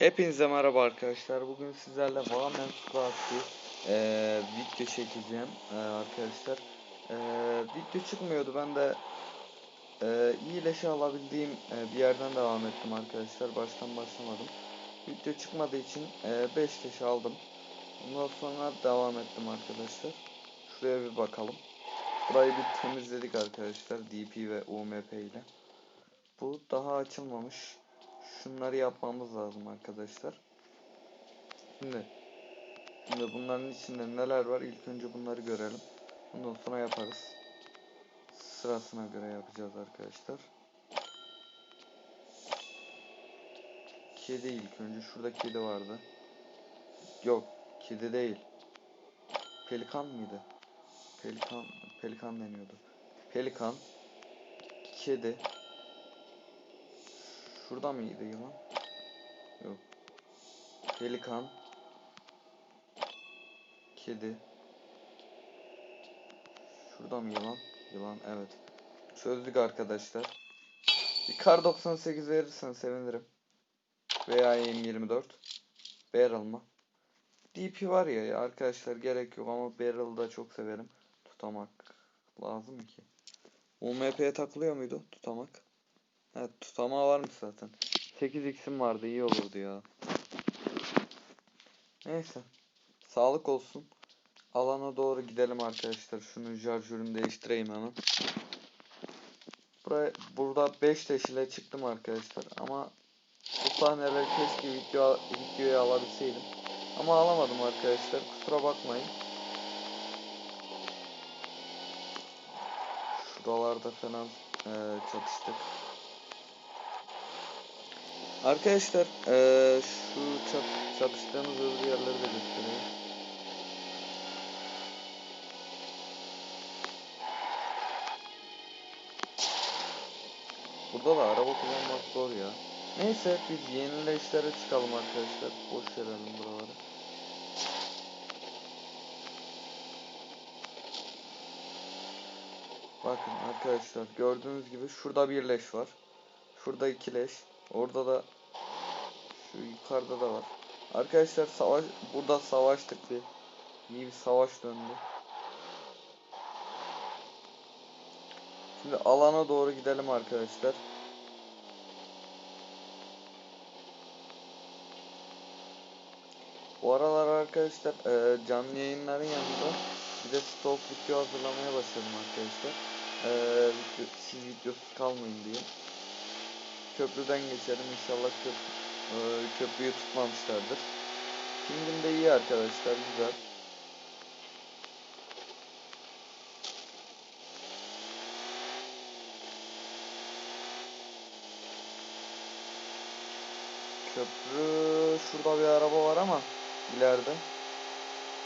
Hepinize merhaba arkadaşlar. Bugün sizlerle Valorant Class'ı eee video çekeceğim eee, arkadaşlar. Eee, video çıkmıyordu. Ben de eee iyi leşe alabildiğim eee, bir yerden devam ettim arkadaşlar. Baştan başlamadım. Video çıkmadığı için 5 leşe aldım. Ondan sonra devam ettim arkadaşlar. Şuraya bir bakalım. Burayı bir temizledik arkadaşlar. DP ve UMP ile. Bu daha açılmamış. Şunları yapmamız lazım arkadaşlar. Şimdi Şimdi bunların içinde neler var? İlk önce bunları görelim. Ondan sonra yaparız. Sırasına göre yapacağız arkadaşlar. Kedi ilk önce. Şurada kedi vardı. Yok. Kedi değil. Pelikan mıydı? Pelikan, pelikan deniyordu. Pelikan. Kedi. Şurada mıydı yılan? Yok. Pelikan. Kedi. Şurada mı yılan? Yılan evet. Çözdük arkadaşlar. Bir kar 98 verirsen sevinirim. Veya M24. Barrel mı? DP var ya arkadaşlar gerek yok ama Barrel'ı da çok severim. Tutamak lazım ki. UMP'ye takılıyor muydu? Tutamak. Evet tutamağı varmış zaten. 8x'im vardı iyi olurdu ya. Neyse. Sağlık olsun. Alana doğru gidelim arkadaşlar. Şunu şarjörünü değiştireyim hemen. Buraya, burada 5 taş ile çıktım arkadaşlar ama bu sahneleri keşke video, videoya alabilseydim. Ama alamadım arkadaşlar. Kusura bakmayın. Şuralarda falan eee, çatıştık. Arkadaşlar eee, şu çat çatıştığımız öbür yerleri de göstereyim. Burada da araba kullanmak zor ya. Neyse biz yenileşlere çıkalım arkadaşlar. Boş verelim buraları. Bakın arkadaşlar gördüğünüz gibi şurada bir leş var. Şurada iki leş. Orada da şu yukarıda da var. Arkadaşlar savaş burada savaştık bir. İyi bir savaş döndü. Şimdi alana doğru gidelim arkadaşlar. Bu aralar arkadaşlar e, canlı yayınların yanında bir de stok video hazırlamaya başladım arkadaşlar. E, siz videosuz kalmayın diye. Köprüden geçelim inşallah köprü, e, köprüyü tutmamışlardır. Pingim de iyi arkadaşlar güzel. Köprü şurada bir araba var ama ileride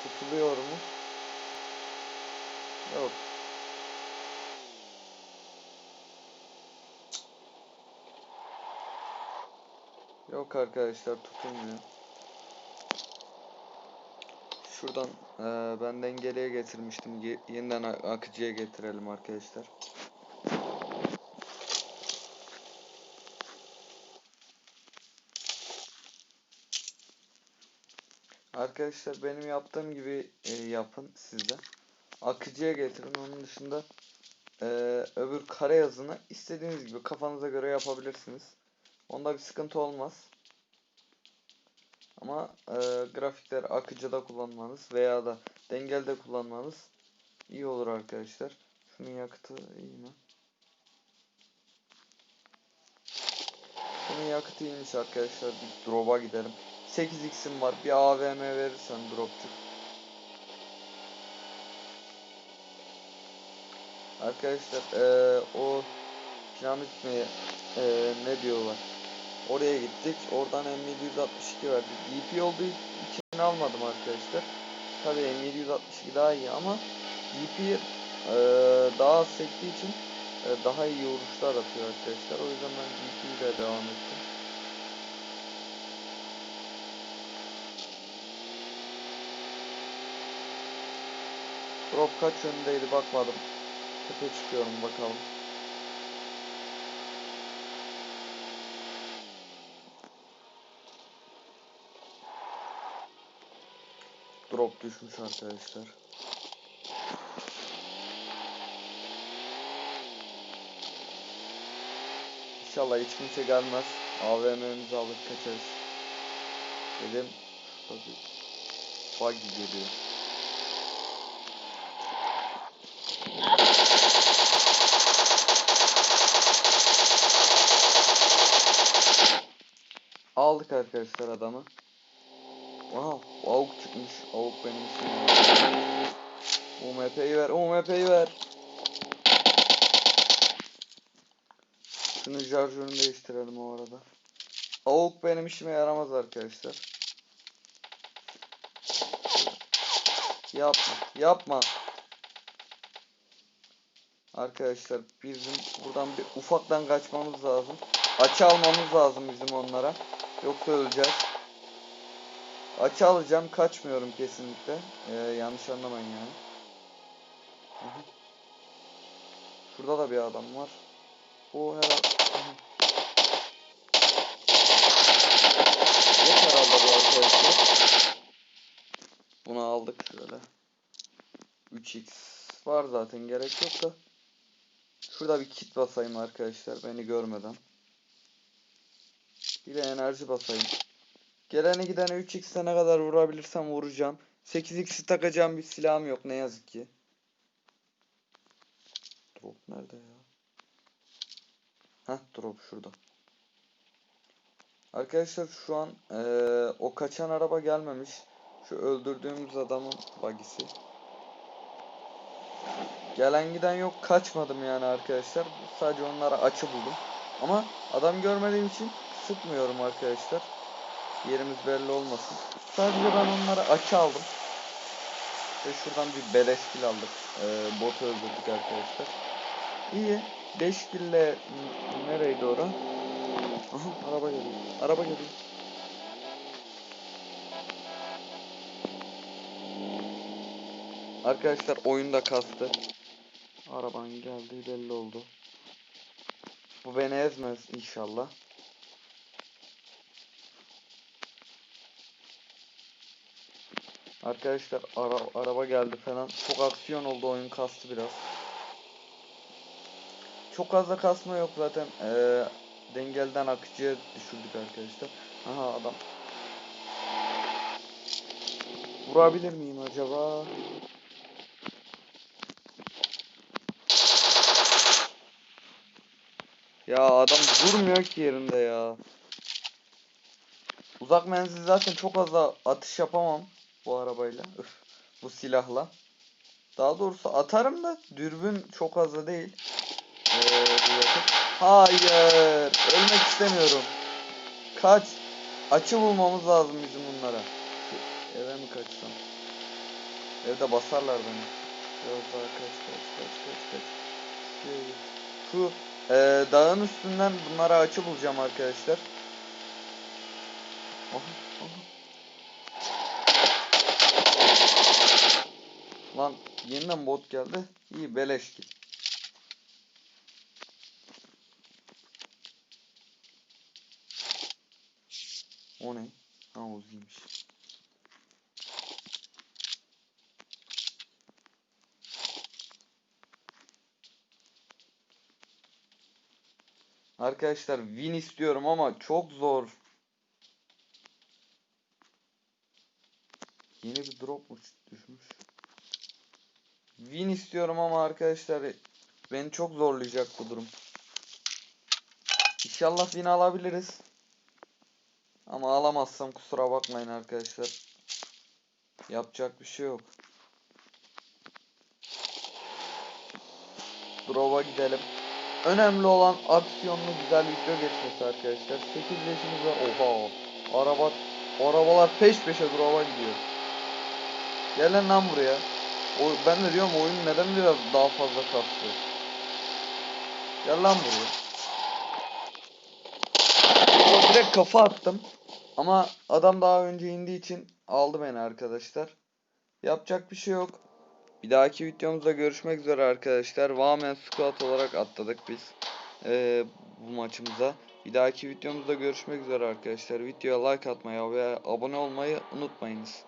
tutuluyor mu? Yok. Yok arkadaşlar tutulmuyor. Şuradan eee ben dengeliye getirmiştim. Ye- yeniden akıcıya getirelim arkadaşlar. Arkadaşlar benim yaptığım gibi e, yapın siz de. Akıcıya getirin. Onun dışında e, öbür kare yazını istediğiniz gibi kafanıza göre yapabilirsiniz. Onda bir sıkıntı olmaz. Ama e, grafikler akıcıda kullanmanız veya da dengelde kullanmanız iyi olur arkadaşlar. Şunun yakıtı iyi mi? Bunun yakıtı iyiymiş arkadaşlar. Bir drop'a gidelim. 8x'im var. Bir AVM verirsen dropçuk. Arkadaşlar eee, o piramit mi eee, ne diyorlar. Oraya gittik. Oradan M762 verdi. DP olduğu için almadım arkadaşlar. Tabii M762 daha iyi ama DP eee, daha az sektiği için eee, daha iyi vuruşlar atıyor arkadaşlar. O yüzden ben DP ile devam ettim. Drop kaç yönündeydi bakmadım. Tepe çıkıyorum bakalım. Drop düşmüş arkadaşlar. İnşallah hiç kimse gelmez. AVM'mizi alır kaçarız. Dedim. Bir buggy geliyor. Aldık arkadaşlar adamı. Wow, avuk çıkmış. Avuk benim işim. UMP'yi ver, UMP'yi ver. Şunu şarjörünü değiştirelim o arada. Avuk benim işime yaramaz arkadaşlar. Yapma, yapma. Arkadaşlar bizim buradan bir ufaktan kaçmamız lazım. Açı almamız lazım bizim onlara. Yoksa öleceğiz. Açı alacağım. Kaçmıyorum kesinlikle. Ee, yanlış anlamayın yani. Aha. Şurada da bir adam var. O herhalde. Aha. Yok herhalde bu arkadaşlar. Bunu aldık şöyle. 3x var zaten gerek yok da. Şurada bir kit basayım arkadaşlar beni görmeden. Bir de enerji basayım. Gelene gidene 3x'e ne kadar vurabilirsem vuracağım. 8x'i takacağım bir silahım yok ne yazık ki. Drop nerede ya? Heh drop şurada. Arkadaşlar şu an eee, o kaçan araba gelmemiş. Şu öldürdüğümüz adamın bagisi. Gelen giden yok kaçmadım yani arkadaşlar. Sadece onlara açı buldum. Ama adam görmediğim için sıkmıyorum arkadaşlar. Yerimiz belli olmasın. Sadece ben onlara açı aldım. Ve şuradan bir beleş kill aldık. Ee, bot öldürdük arkadaşlar. İyi. 5 kille nereye doğru? Aha araba geliyor. Araba geliyor. Arkadaşlar oyunda kastı. Araban geldiği belli oldu. Bu beni ezmez inşallah. Arkadaşlar ara, araba geldi falan. Çok aksiyon oldu oyun kastı biraz. Çok fazla kasma yok zaten. Ee, dengelden akıcıya düşürdük arkadaşlar. Aha adam. Vurabilir miyim acaba? Ya adam durmuyor ki yerinde ya. Uzak menzil zaten çok fazla atış yapamam bu arabayla. Üf, bu silahla. Daha doğrusu atarım da dürbün çok fazla değil. Ee. Hayır. Ölmek istemiyorum. Kaç. Açı bulmamız lazım bizim bunlara. Eve mi kaçsam? Evde basarlar beni. Biraz daha kaç kaç kaç kaç kaç. Şu ee, dağın üstünden bunlara açı bulacağım arkadaşlar. Aha, aha. Lan yeniden bot geldi. İyi beleş ki. O ne? Ha Uzi'ymiş. Arkadaşlar win istiyorum ama çok zor. Yeni bir drop mu düşmüş? Win istiyorum ama arkadaşlar beni çok zorlayacak bu durum. İnşallah win alabiliriz. Ama alamazsam kusura bakmayın arkadaşlar. Yapacak bir şey yok. Drop'a gidelim. Önemli olan aksiyonlu güzel video geçmesi arkadaşlar. 8 yaşımızda oha araba arabalar peş peşe drop'a gidiyor. Gelin lan buraya. O, ben de diyorum oyun neden biraz daha fazla kastı. Gel lan buraya. Direkt kafa attım. Ama adam daha önce indiği için aldı beni arkadaşlar. Yapacak bir şey yok. Bir dahaki videomuzda görüşmek üzere arkadaşlar. Vamen Squad olarak atladık biz. Ee, bu maçımıza. Bir dahaki videomuzda görüşmek üzere arkadaşlar. Videoya like atmayı ve abone olmayı unutmayınız.